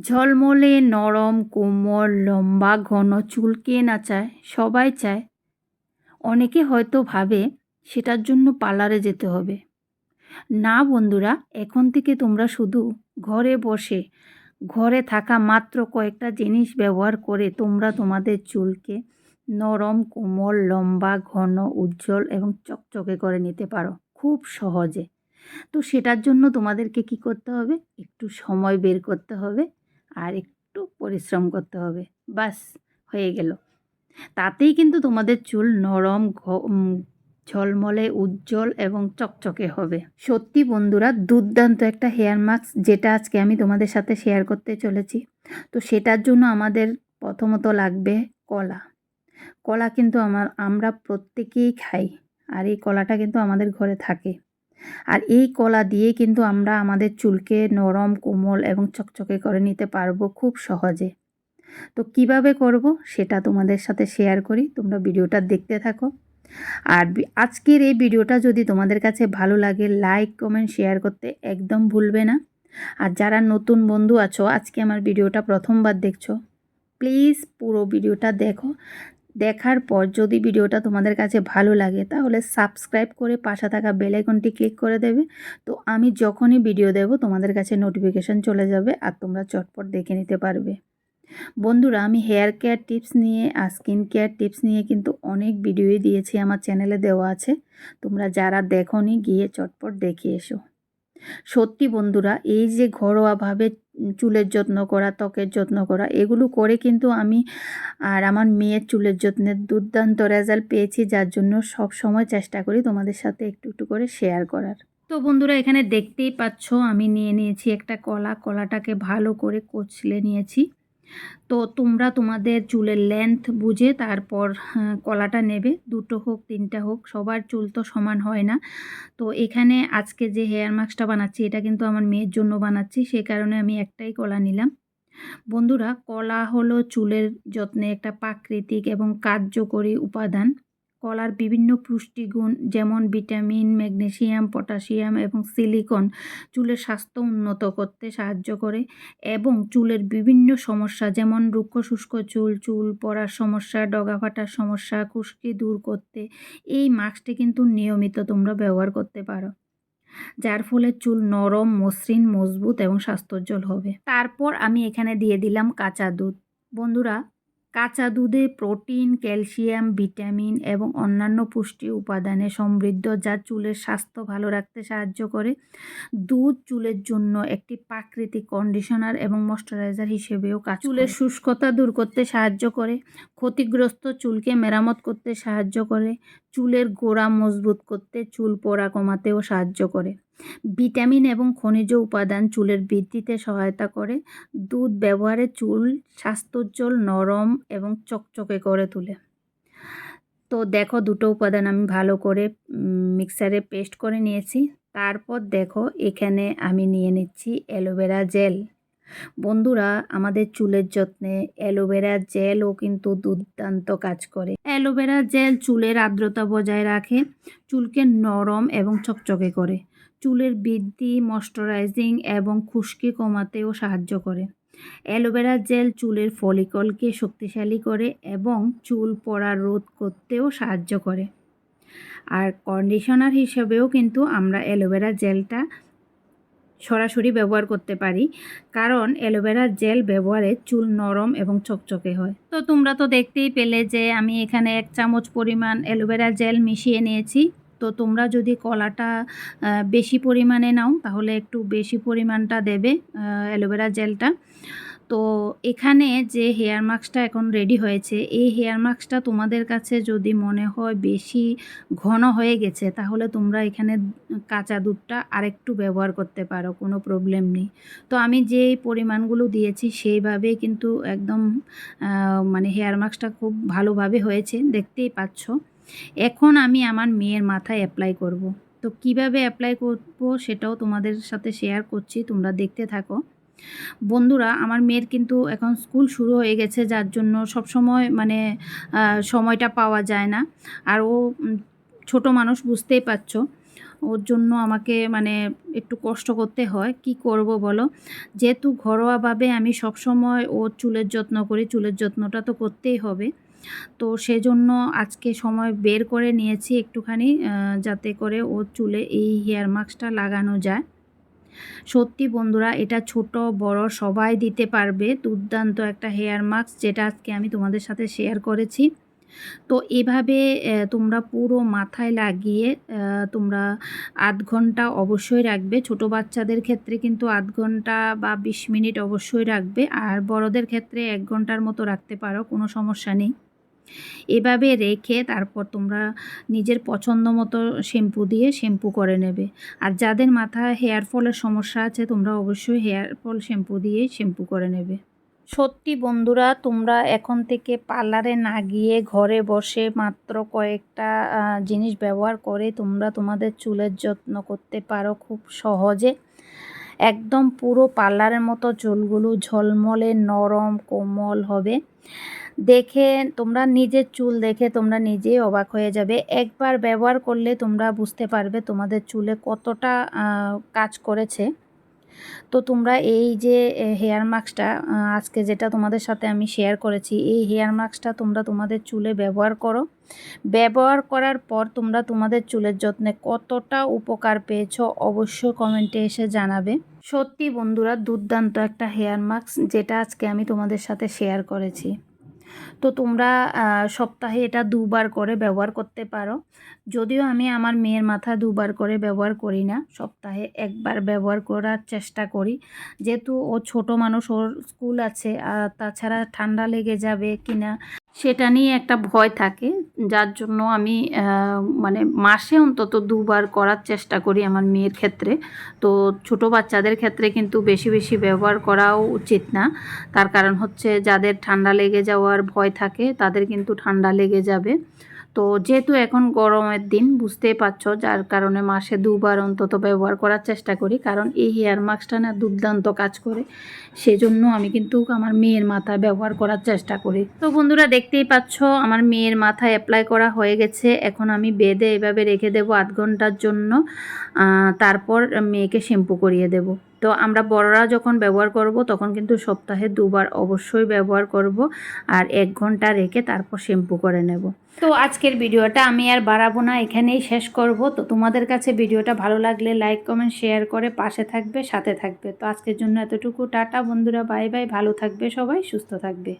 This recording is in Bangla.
ঝলমলে নরম, কোমল, লম্বা, ঘন চুল কে না চায়? সবাই চায়। অনেকে হয়তো ভাবে সেটার জন্য পার্লারে যেতে হবে। না বন্ধুরা, এখন থেকে তোমরা শুধু ঘরে বসে, ঘরে থাকা মাত্র কয়েকটা জিনিস ব্যবহার করে তোমরা তোমাদের চুলকে নরম, কোমল, লম্বা, ঘন, উজ্জ্বল এবং চকচকে করে নিতে পারো। খুব সহজে। তো সেটার জন্য তোমাদেরকে কি করতে হবে? একটু সময় বের করতে হবে। আর একটু পরিশ্রম করতে হবে। বাস, হয়ে গেল। তাতেই কিন্তু তোমাদের চুল নরম ঝলমলে, উজ্জ্বল এবং চকচকে হবে। সত্যি বন্ধুরা, দুর্দান্ত একটা হেয়ার মাস্ক যেটা আজকে আমি তোমাদের সাথে শেয়ার করতে চলেছি। তো সেটার জন্য আমাদের প্রথমত লাগবে কলা। কলা কিন্তু আমার, আমরা প্রত্যেকেই খাই। আর এই কলাটা কিন্তু আমাদের ঘরে থাকে। আর এই কলা দিয়ে কিন্তু আমরা আমাদের চুলকে নরম, কোমল এবং চকচকে করে নিতে পারব খুব সহজে। তো কীভাবে করব সেটা তোমাদের সাথে শেয়ার করি, তোমরা ভিডিওটা দেখতে থাকো। আর আজকের এই ভিডিওটা যদি তোমাদের কাছে ভালো লাগে লাইক কমেন্ট শেয়ার করতে একদম ভুলবে না। আর যারা নতুন বন্ধু আছো, আজকে আমার ভিডিওটা প্রথমবার দেখছ প্লিজ পুরো ভিডিওটা দেখো। দেখার পর যদি ভিডিওটা তোমাদের কাছে ভালো লাগে, তাহলে সাবস্ক্রাইব করে পাশে থাকা বেলাইকনটি ক্লিক করে দেবে। তো আমি যখনই ভিডিও দেব, তোমাদের কাছে নোটিফিকেশান চলে যাবে আর তোমরা চটপট দেখে নিতে পারবে। বন্ধুরা, আমি হেয়ার কেয়ার টিপস নিয়ে আর স্কিন কেয়ার টিপস নিয়ে কিন্তু অনেক ভিডিওই দিয়েছি, আমার চ্যানেলে দেওয়া আছে। তোমরা যারা দেখো গিয়ে চটপট দেখে এসো। সত্যি বন্ধুরা, এই যে ঘরোয়াভাবে চুলের যত্ন করা, ত্বকের যত্ন করা, এগুলো করে কিন্তু আমি আর আমার মেয়ের চুলের যত্নের দুর্দান্ত রেজাল্ট পেয়েছি, যার জন্য সব সময় চেষ্টা করি তোমাদের সাথে একটু একটু করে শেয়ার করার। তো বন্ধুরা, এখানে দেখতেই পাচ্ছ আমি নিয়ে নিয়েছি একটা কলা, কলাটাকে ভালো করে কচলে নিয়েছি। তো তোমরা তোমাদের চুলের লেন্থ বুঝে তারপর হ্যাঁ, কলাটা নেবে। দুটো হোক তিনটা হোক সবার চুল তো সমান হয় না। তো এখানে আজকে যে হেয়ার মাস্কটা বানাচ্ছি এটা কিন্তু আমার মেয়ের জন্য বানাচ্ছি। সে কারণে আমি একটাই কলা নিলাম। বন্ধুরা কলা হলো চুলের যত্নে একটা প্রাকৃতিক এবং কার্যকরী উপাদান। কলার বিভিন্ন পুষ্টিগুণ, যেমন ভিটামিন ম্যাগনেশিয়াম পটাশিয়াম এবং সিলিকন চুলের স্বাস্থ্য উন্নত করতে সাহায্য করে এবং চুলের বিভিন্ন সমস্যা, যেমন রুক্ষ শুষ্ক চুল চুল পড়ার সমস্যা, ডগা ফাটার সমস্যা, খুশকি দূর করতে, এই মাস্কটি কিন্তু নিয়মিত তোমরা ব্যবহার করতে পারো। যার ফলে চুল নরম, মসৃণ, মজবুত এবং স্বাস্থ্যোজ্জ্বল হবে। তারপর আমি এখানে দিয়ে দিলাম কাঁচা দুধ। বন্ধুরা কাঁচা দুধে প্রোটিন, ক্যালসিয়াম, ভিটামিন এবং অন্যান্য পুষ্টি উপাদানে সমৃদ্ধ যা চুলের স্বাস্থ্য ভালো রাখতে সাহায্য করে। দুধ চুলের জন্য একটি প্রাকৃতিক কন্ডিশনার এবং ময়শ্চারাইজার হিসেবেও কাজ চুলের শুষ্কতা দূর করতে সাহায্য করে, ক্ষতিগ্রস্ত চুলকে মেরামত করতে সাহায্য করে, চুলের গোড়া মজবুত করতে চুল পোড়া কমাতেও সাহায্য করে। ভিটামিন এবং খনিজ উপাদান চুলের বৃদ্ধিতে সহায়তা করে। দুধ ব্যবহারে চুল স্বাস্থ্যোজ্জ্বল, নরম এবং চকচকে করে তোলে। তো দেখো দুটো উপাদান আমি ভালো করে মিক্সারে পেস্ট করে নিয়েছি। তারপর দেখো এখানে আমি নিয়ে নিচ্ছি অ্যালোভেরা জেল। বন্ধুরা, আমাদের চুলের যত্নে অ্যালোভেরা জেলও কিন্তু দুর্দান্ত কাজ করে। অ্যালোভেরা জেল চুলের আর্দ্রতা বজায় রাখে, চুলকে নরম এবং চকচকে করে। চুলের বৃদ্ধি, ময়শ্চারাইজিং এবং খুশকি কমাতেও সাহায্য করে। অ্যালোভেরা জেল চুলের ফলিকলকে শক্তিশালী করে এবং চুল পড়া রোধ করতেও সাহায্য করে। আর কন্ডিশনার হিসেবেও কিন্তু আমরা অ্যালোভেরা জেলটা সরাসরি ব্যবহার করতে পারি। কারণ অ্যালোভেরার জেল ব্যবহারে চুল নরম এবং চকচকে হয়। তো তোমরা তো দেখতেই পেলে যে আমি এখানে এক চামচ পরিমাণ অ্যালোভেরা জেল মিশিয়ে নিয়েছি। তো তোমরা যদি কলাটা বেশি পরিমাণে নাও, তাহলে একটু বেশি পরিমাণটা দেবে অ্যালোভেরা জেলটা। তো এখানে যে হেয়ার মাস্কটা এখন রেডি হয়েছে, এই হেয়ার মাস্কটা তোমাদের কাছে যদি মনে হয় বেশি ঘন হয়ে গেছে, তাহলে তোমরা এখানে কাঁচা দুধটা আরেকটু ব্যবহার করতে পারো, কোনো প্রবলেম নেই। তো আমি যে পরিমাণগুলো দিয়েছি সেইভাবে কিন্তু একদম মানে হেয়ার মাস্কটা খুব ভালোভাবে হয়েছে, দেখতেই পাচ্ছ। এখন আমি আমার মেয়ের মাথায় অ্যাপ্লাই করব। তো কীভাবে অ্যাপ্লাই করব সেটাও তোমাদের সাথে শেয়ার করছি, তোমরা দেখতে থাকো। বন্ধুরা, আমার মেয়ের কিন্তু এখন স্কুল শুরু হয়ে গেছে, যার জন্য সব সময় মানে সময়টা পাওয়া যায় না। আর ও ছোট মানুষ, বুঝতেই পারছ। ওর জন্য আমাকে মানে একটু কষ্ট করতে হয়। কি করব বলো? যেহেতু ঘরোয়াভাবে আমি সবসময় ওর চুলের যত্ন করি, চুলের যত্নটা তো করতেই হবে। তো সেজন্য আজকে সময় বের করে নিয়েছি একটুখানি যাতে করে ওর চুলে এই হেয়ার মাস্কটা লাগানো যায়। সত্যি বন্ধুরা, এটা ছোট, বড়, সবাই দিতে পারবে। দুর্দান্ত একটা হেয়ার মাস্ক যেটা আজকে আমি তোমাদের সাথে শেয়ার করেছি। তো এভাবে তোমরা পুরো মাথায় লাগিয়ে তোমরা আধ ঘণ্টা অবশ্যই রাখবে। ছোট বাচ্চাদের ক্ষেত্রে কিন্তু আধ ঘণ্টা বা বিশ মিনিট অবশ্যই রাখবে। আর বড়দের ক্ষেত্রে এক ঘণ্টার মতো রাখতে পারো, কোনো সমস্যা নেই। এভাবে রেখে তারপর তোমরা নিজের পছন্দ মতো শ্যাম্পু দিয়ে শ্যাম্পু করে নেবে। আর যাদের মাথায় হেয়ার ফলের সমস্যা আছে, তোমরা অবশ্যই হেয়ার ফল শ্যাম্পু দিয়ে শ্যাম্পু করে নেবে। সত্যি বন্ধুরা, তোমরা এখন থেকে পার্লারে না গিয়ে ঘরে বসে মাত্র কয়েকটা জিনিস ব্যবহার করে তোমরা তোমাদের চুলের যত্ন করতে পারো খুব সহজে। একদম পুরো পার্লারের মতো চুলগুলো ঝলমলে নরম কোমল হবে। দেখে তোমরা নিজের চুল দেখে তোমরা নিজেই অবাক হয়ে যাবে। একবার ব্যবহার করলে তোমরা বুঝতে পারবে তোমাদের চুলে কতটা কাজ করেছে। তো তোমরা এই যে হেয়ার মাস্কটা আজকে যেটা তোমাদের সাথে আমি শেয়ার করেছি, এই হেয়ার মাস্কটা তোমরা তোমাদের চুলে ব্যবহার করো। ব্যবহার করার পর তোমরা তোমাদের চুলের যত্নে কতটা উপকার পেয়েছ অবশ্যই কমেন্টে এসে জানাবে। সত্যি বন্ধুরা, দুর্দান্ত একটা হেয়ার মাস্ক যেটা আজকে আমি তোমাদের সাথে শেয়ার করেছি। তো তোমরা সপ্তাহে এটা দুবার করে ব্যবহার করতে পারো। যদিও আমি আমার মেয়ের মাথা দুবার করে ব্যবহার করি না, সপ্তাহে একবার ব্যবহার করার চেষ্টা করি। যেহেতু ও ছোট মানুষ, ওর স্কুল আছে, আর তাছাড়া ঠান্ডা লেগে যাবে কিনা, সেটা নিয়ে একটা ভয় থাকে। যার জন্য আমি মানে মাসে অন্তত দুবার করার চেষ্টা করি আমার মেয়ের ক্ষেত্রে। তো ছোট বাচ্চাদের ক্ষেত্রে কিন্তু বেশি বেশি ব্যবহার করাও উচিত না। তার কারণ হচ্ছে যাদের ঠান্ডা লেগে যাওয়ার ভয় থাকে, তাদের কিন্তু ঠান্ডা লেগে যাবে। তো যেহেতু এখন গরমের দিন, বুঝতেই পারছ, যার কারণে মাসে দুবার অন্তত ব্যবহার করার চেষ্টা করি, কারণ এই হেয়ার মাস্কটা না দুর্দান্ত কাজ করে। সেজন্য আমি কিন্তু আমার মেয়ের মাথায় ব্যবহার করার চেষ্টা করি। তো বন্ধুরা, দেখতেই পাচ্ছ, আমার মেয়ের মাথায় অ্যাপ্লাই করা হয়ে গেছে। এখন আমি বেঁধে এভাবে রেখে দেবো আধ ঘণ্টার জন্য তারপর মেয়েকে শ্যাম্পু করিয়ে দেব। তো আমরা বড়রা যখন ব্যবহার করব, তখন কিন্তু সপ্তাহে দুবার অবশ্যই ব্যবহার করব আর এক ঘণ্টা রেখে তারপর শ্যাম্পু করে নেব। তো আজকের ভিডিওটা আমি আর বাড়াবো না, এখানেই শেষ করব। তো তোমাদের কাছে ভিডিওটা ভালো লাগলে লাইক, কমেন্ট, শেয়ার করে পাশে থাকবে, সাথে থাকবে। তো আজকের জন্য এতটুকু, টাটা বন্ধুরা, বাই বাই, ভালো থাকবে সবাই, সুস্থ থাকবে।